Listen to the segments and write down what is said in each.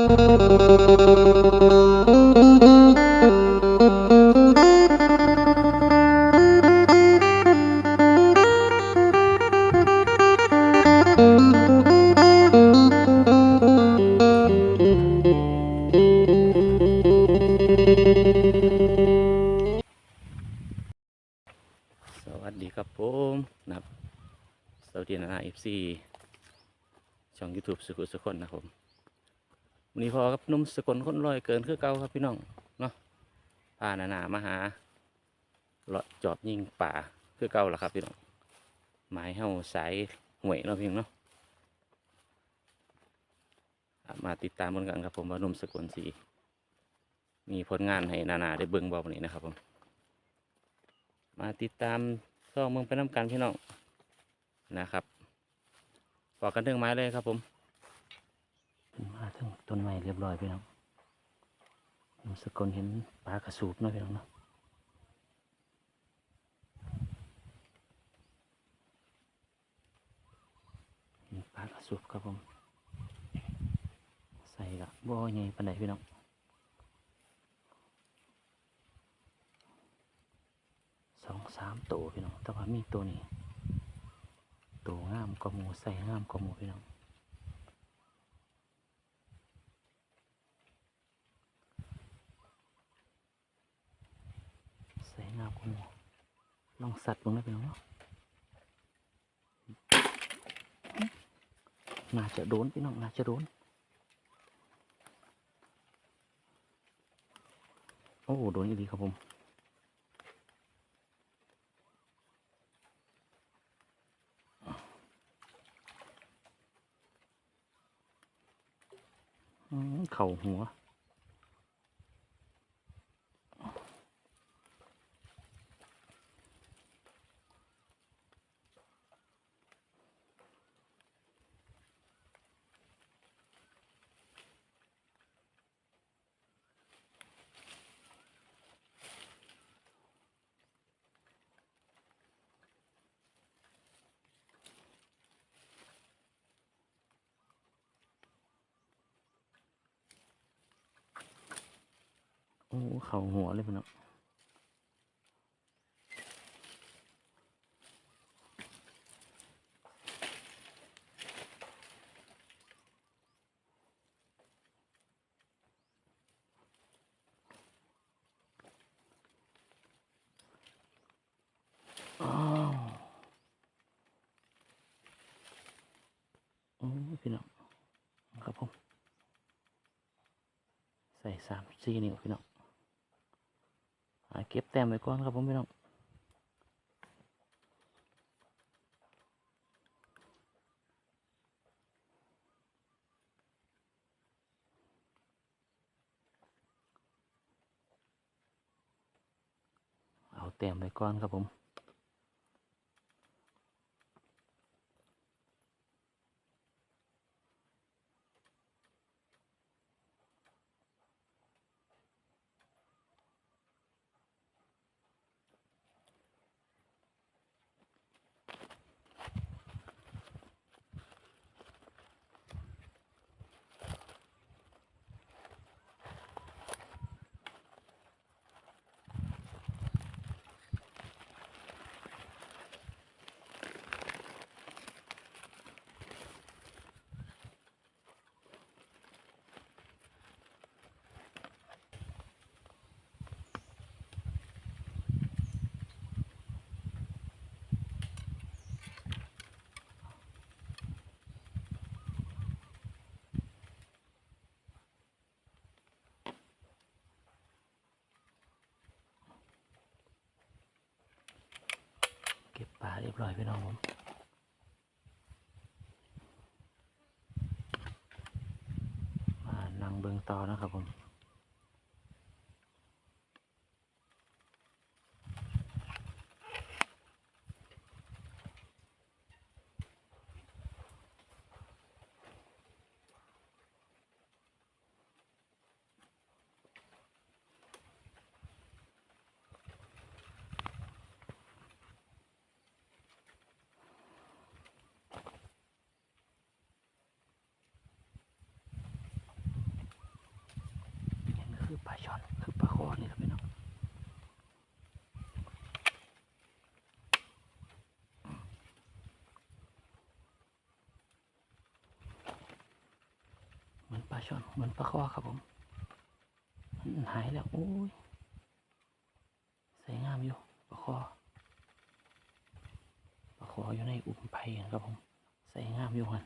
ส พอกับนุ่มสกลคนลอยเกินคือเก่าครับพี่น้องเนาะพานานามาหาเลาะจอบยิงป่าคือเก่าล่ะครับพี่น้องหมายเฮาสายห่วยเนาะพี่น้องเนาะมาติดตามกันกันครับผมว่านุ่มสกลสีมีผลงานให้นานาได้เบิ่งบ่วันนี้นะครับผมมาติดตามซ่องเมืองไปน้ำกันพี่น้องนะครับปอกกันถึงไม้เลยครับผม มาถึงต้นไม้เรียบร้อยพี่น้องผมสกลเห็นปลากระสูบเนาะพี่น้องเนาะปลากระสูบครับผม ใส่ละบ่อใหญ่ปานใดพี่น้องสองสามตัวพี่น้องแต่ว่ามีตัวนี้ตัวงามกว่าหมูใส่งามกว่าหมูพี่น้อง ใส่งามกว่าหมูลองสัตว์ลงได้พี่น้องเนาะน่าจะโดนพี่น้องน่าจะโดน โอ้โดนอีกดีครับผมอืมเข่าหัว เข่าหัวเลยพี่น้องอ้าวโอ้พี่น้องครับผมใส่สามสี่นิ้วพี่น้อง เก็บแต้มไว้ก่อนครับผมพี่น้องเอาแต้มไว้ก่อนครับผม เรียบร้อยพี่น้องผมมานั่งเบิงต่อนะครับผม อ ช่อนคือปลาคอนี่แหละพี่น้องเหมือนปลาช่อนเหมือนปลาคอครับผมมันหายแล้วโอ้ยใส่งามอยู่ปลาคอปลาคออยู่ในอุ้มไผ่ครับผมใส่งามอยู่หัน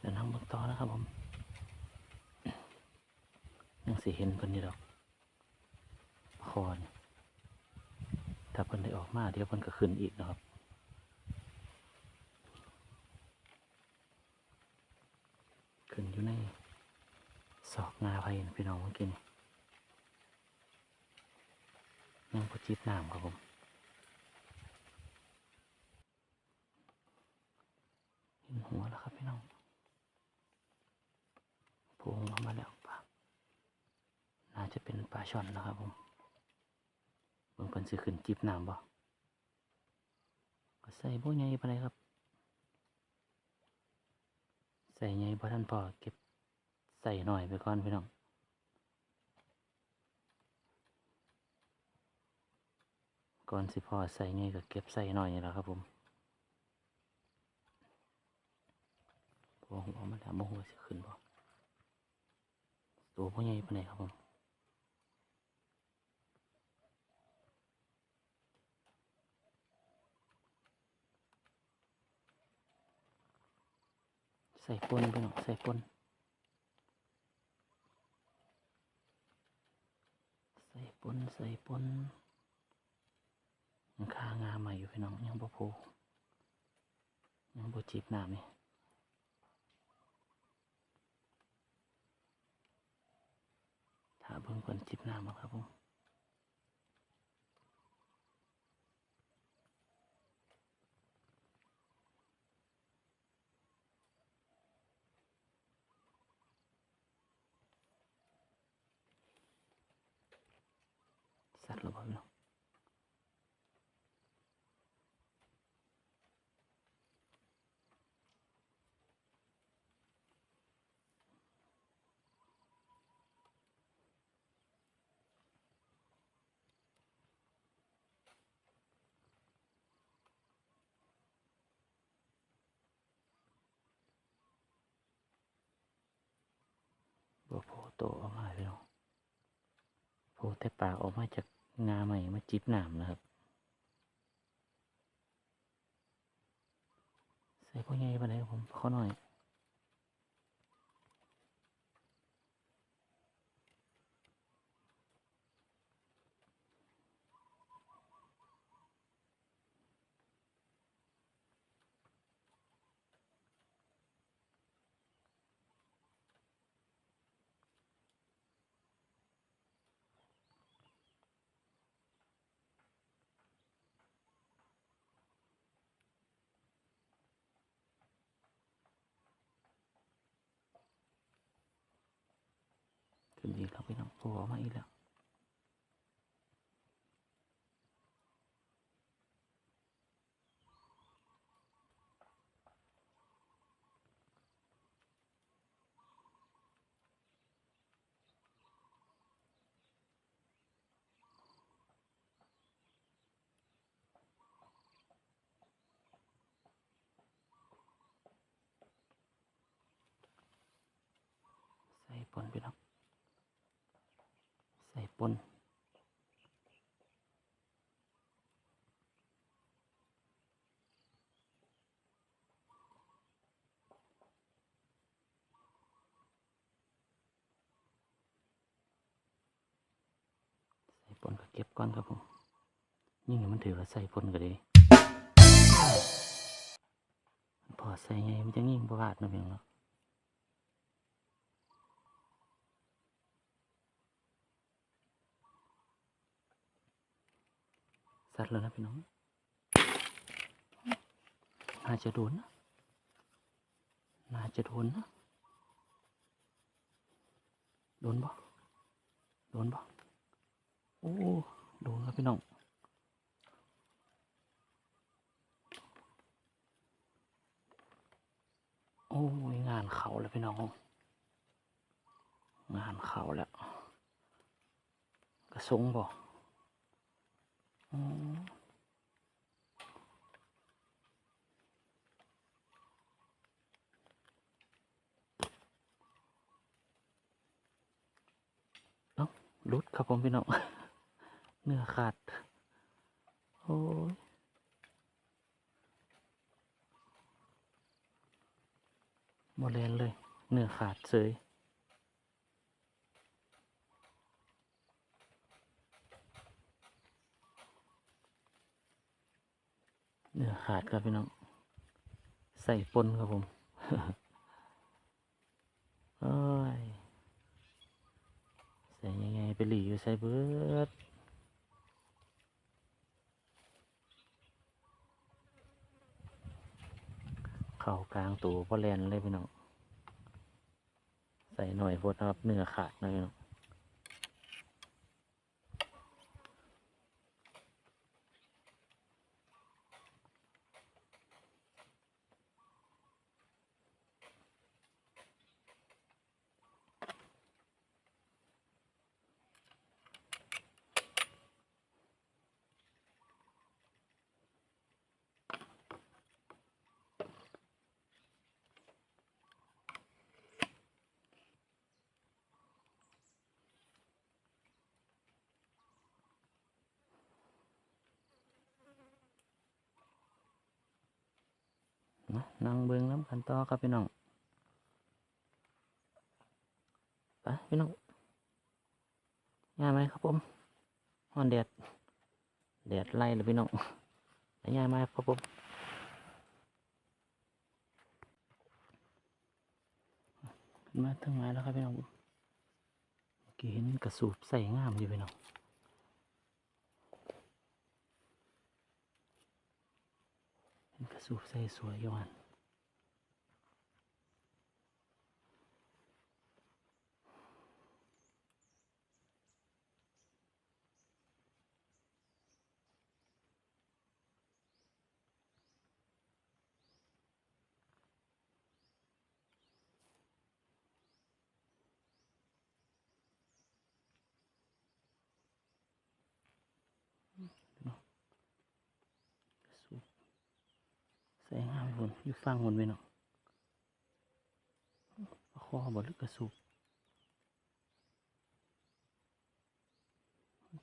เดี๋ยวนั่งเบนต่อนะครับผม ยังสิเห็นเพิ่นนี่ดอกคอนถ้าเพิ่นได้ออกมาเดี๋ยวเพิ่นก็ขึ้นอีกนะครับขึ้นอยู่ในศอกงาไผ่พี่น้องเมื่อกี้นี่ยังพอจิบน้ำครับผมเห็นหัวแล้วครับพี่น้อง โผล่ออกมาแล้วปลาน่า จะเป็นปลาช่อนนะครับผมเบิ่งเพิ่นสิขึ้นจิบน้ำบ่ก็ใส่บ่ใหญ่ปานใดครับ ใส่ใหญ่บ่ทันพอเก็บใส่หน่อยไปก่อนพี่น้องก่อนสิพอใส่ใหญ่ก็เก็บใส่หน่อยนี่แหละครับผมโผล่หัวมาแล้วบ่ฮู้ว่าสิขึ้นบ่ตัวพ่อใหญ่ปานไหนครับผม ใส่ปนพี่น้องใส่ปนใส่ปนใส่ปนยังคางาใหม่อยู่พี่น้องยังบ่โผยังบ่จีบน้ำนี่ถ้าเบิ่งเพิ่นจิบน้ำบ่ครับผม สัตว์หรือเปล่าพี่น้องโผล่โตออกมาพี่น้องโผล่แต่ปากออกมาจาก งาใหม่มาจิบหนามนะครับ ใส่พวกใหญ่ปานใดครับผมขอหน่อย ขึ้นอีกแล้วพี่น้องโผล่ออกมาอีกแล้ว ใส่ปนพี่น้อง ปนใส่ปนก็เก็บก่อนครับผมยิ่งให้มันถือว่าใส่ปนก็ดีพอใส่ไงมันจะยิ่งประหลาดนะเพียงเนาะ สัตว์แล้วนะพี่น้อง น่าจะโดนนะ น่าจะโดนนะ โดนบ่โดนบ่โอ้ โดนครับพี่น้อง โอ้งานเขาแล้วพี่น้อง งานเขาแล้ว กระสงบ่ อืมเอ้าหลุดครับผมพี่น้อง เนื้อขาด โอ้ยบอเลนเลย เนื้อขาดเสย เนื้อขาดครับพี่น้อง ใส่ปนครับผมโอ้ยใส่ยังไงไปหลีอยู่ใส่เบิดเข่ากลางตัวพอแลนเลยพี่น้อง ใส่หน่อยพดครับเนื้อขาดหน่อยพี่น้อง นะนั่งเบิ้งน้ำกันต่อครับพี่น้องไปพี่น้องง่ายไหมครับผมฮอนแดดแดดไล่เลยพี่น้องไปง่ายไหมครับผมมาถึงไหนแล้วครับพี่น้องเมื่อกี้เห็นกระสูบใส่งามอยู่พี่น้อง เห็น กระสูบใส่สวยยู่อัน ใส่งามไปคนอยู่ฟังคนไปเนาะปลาคอบหรือกระสูบ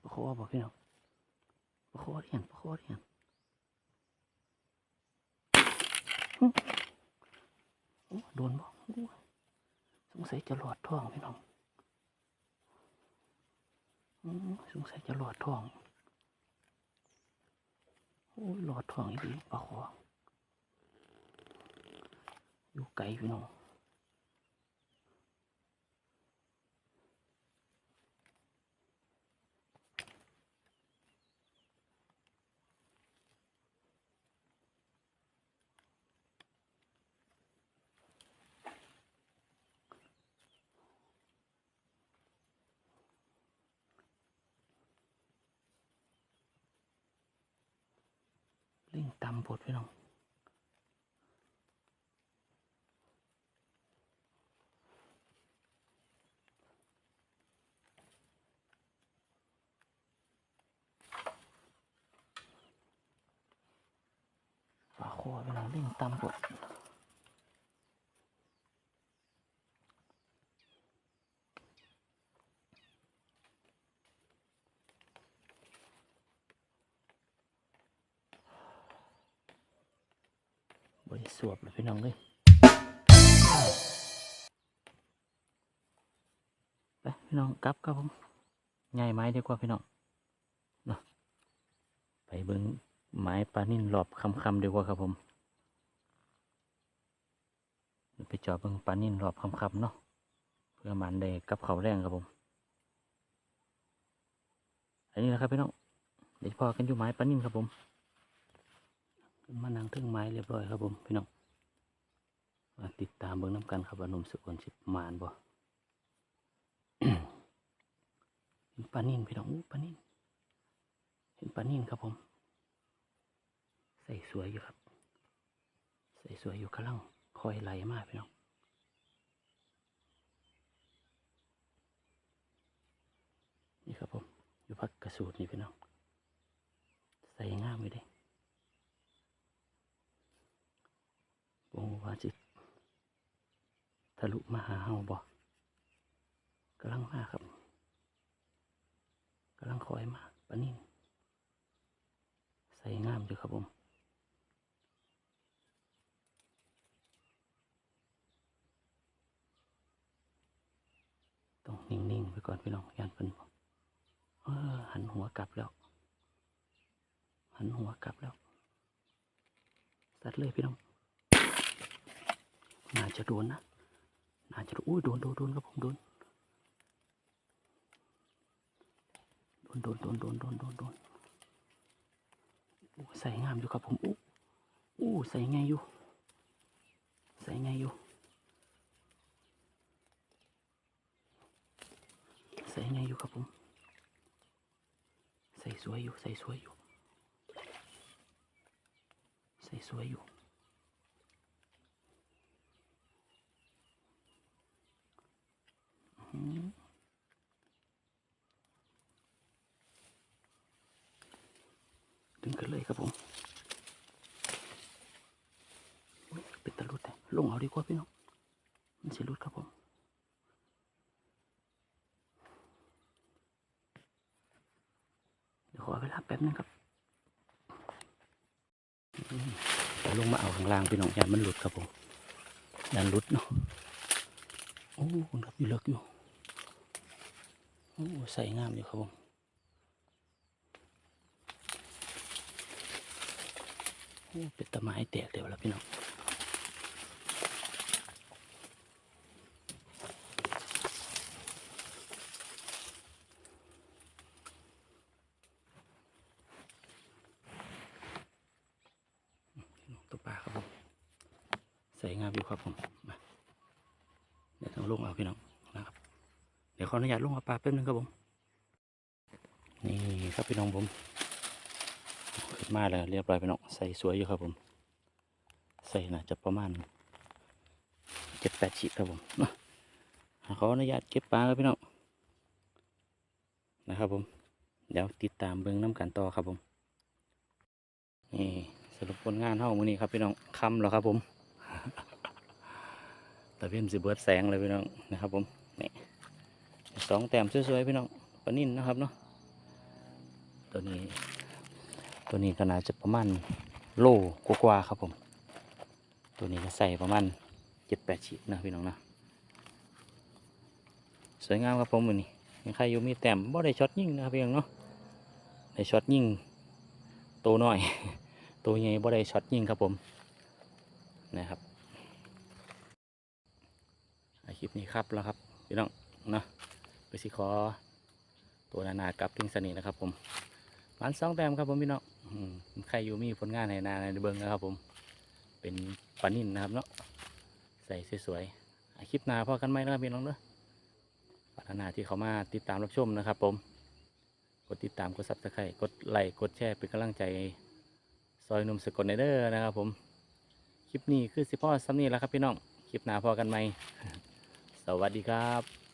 ปลาคอบอกพี่น้องปลาคอเรียนปลาคอเรียนโอ้โดนบอกสงสัยจะหลอดท้องพี่น้องสงสัยจะหลอดท้อง โอ้ยหลอดท้องอีดีปลาคอ อยู่ไกลพี่น้องเล่งตำปดพี่น้องปลาค อพี่น้งเล่งตำปดบริสวบเลยพี่น้องเลยไปพี่น้องกลับครับผมง่ายไม้ดีกว่าพี่น้องเนาะไปเบิ้งไม้ปลานิ่นรอบคำๆดีกว่าครับผม ไปจอบเบิ่งปลานิ่นรอบคำๆเนาะเพื่อมันได้กับเขาแรงครับผม อันนี้นะครับพี่น้องเดี๋ยวพอกันอยู่ไม้ปลานิ่นครับผมมานั่งถึงไม้เรียบร้อยครับผมพี่น้องมาติดตามเบิ่งน้ำกันครับว่าหนุ่มสกลสิบมานบ่เห็นปลานิ่นพี่น้องอู้ปลานิ่นเห็นปลานิ่นครับผม ใส่สวยอยู่ครับ ใส่สวยอยู่กำลัง คอยไหลมากพี่น้องนี่ครับผมอยู่พักกระสูดนี่พี่น้อง ใส่ง่ามไยู่ดิบงวาจิตทะลุมหาเฮาบ่กำลังมากครับกำลังคอยมากปนิ่นใส่ง่ามอยู่ครับผม นิ่งๆไปก่อนพี่น้องยันเป็นเออหันหัวกลับแล้ว หันหัวกลับแล้ว สัตว์เลยพี่น้องน่าจะโดนนะน่าจะอุ้ยโดนโดนโดนครับผมโดนโดนโดนโดนโดนโดนโดนใส่งามอยู่ครับผมอู้อู้ใส่ไงอยู่ ใส่ไงอยู่ ใส่ไงอยู่ครับผม ใส่สวยอยู่ ใส่สวยอยู่ ใส่สวยอยู่ ดึงกันเลยครับผมเป็นตะลุดเลยลงเอาดีกว่าพี่น้อง มันสิลุดครับผม เดี๋ยวข อเวลาแป๊บนึงครับเดี๋ยวลงมาเอาข้างล่างพี่น้องยานมันหลุดครับผมยานหลุดเนาะโอ้คุณครับอยู่เลิกอยู่โอ้ใส่งามอยู่ครับผมโอ้เป็นตะไม้แตกเดี๋ยวแล้วพี่น้อง ตัวปลาครับผม ใส่งามอยู่ครับผมมาเดี๋ยวต้องลงเอาพี่น้องนะครับ เดี๋ยวขออนุญาตลงเอาปลาแป๊บนึงครับผมนี่ครับพี่น้องผมขึ้นมาแล้วเรียบร้อยพี่น้องใส่สวยอยู่ครับผม ใส่น่าจะประมาณเจ็ดแปดฉีดครับผมมาขออนุญาตเก็บปลาครับพี่น้องนะครับผม เดี๋ยวติดตามเบิ้งน้ำกันต่อครับผมนี่สรุปผลงานเท่ามือนี้ครับพี่น้องคำแล้วครับผม ตะเพียนสิเบิดแสงเลยพี่น้องนะครับผมนี่สองแต้มสวยๆพี่น้องปนิ่นนะครับเนาะตัวนี้ ตัวนี้ก็น่าจะประมาณโลกว่าๆครับผม ตัวนี้ก็ใส่ประมาณเจ็ดแปดฉีดนนะพี่น้องนะสวยงามครับผมมือนี้ยังใครอยู่มีแต้มบ่ได้ช็อตยิ่งนะครับพี่น้องเนาะได้ช็อตยิ่งโตวน้อย ตัวใหญ่บ่ได้ช็อตยิ่งครับผมนะครับ คลิปนี้ครับแล้วครับพี่น้องนะไปสิขอตัวนานากับพิงสนิทนะครับ ผมมันสองแต้มครับผมพี่น้องใครอยู่มีผลงานให้นาในเบิ้งนะครับ ผม เป็นปานิ่นนะครับเนาะใส่สวยๆคลิปหน้าพอกันไหมนะครับพี่น้องเนาะพัฒนาที่เขามาติดตามรับชมนะครับ ผม กดติดตามกดซับสไครต์กดไลค์กดแชร์เป็นกำลังใจซอยนุ่มสกลไนเดอร์นะครับ ผมคลิปนี้คือสิพ่อซัมนี่แล้วครับพี่น้องคลิปหน้าพอกันไหม สวัสดีครับ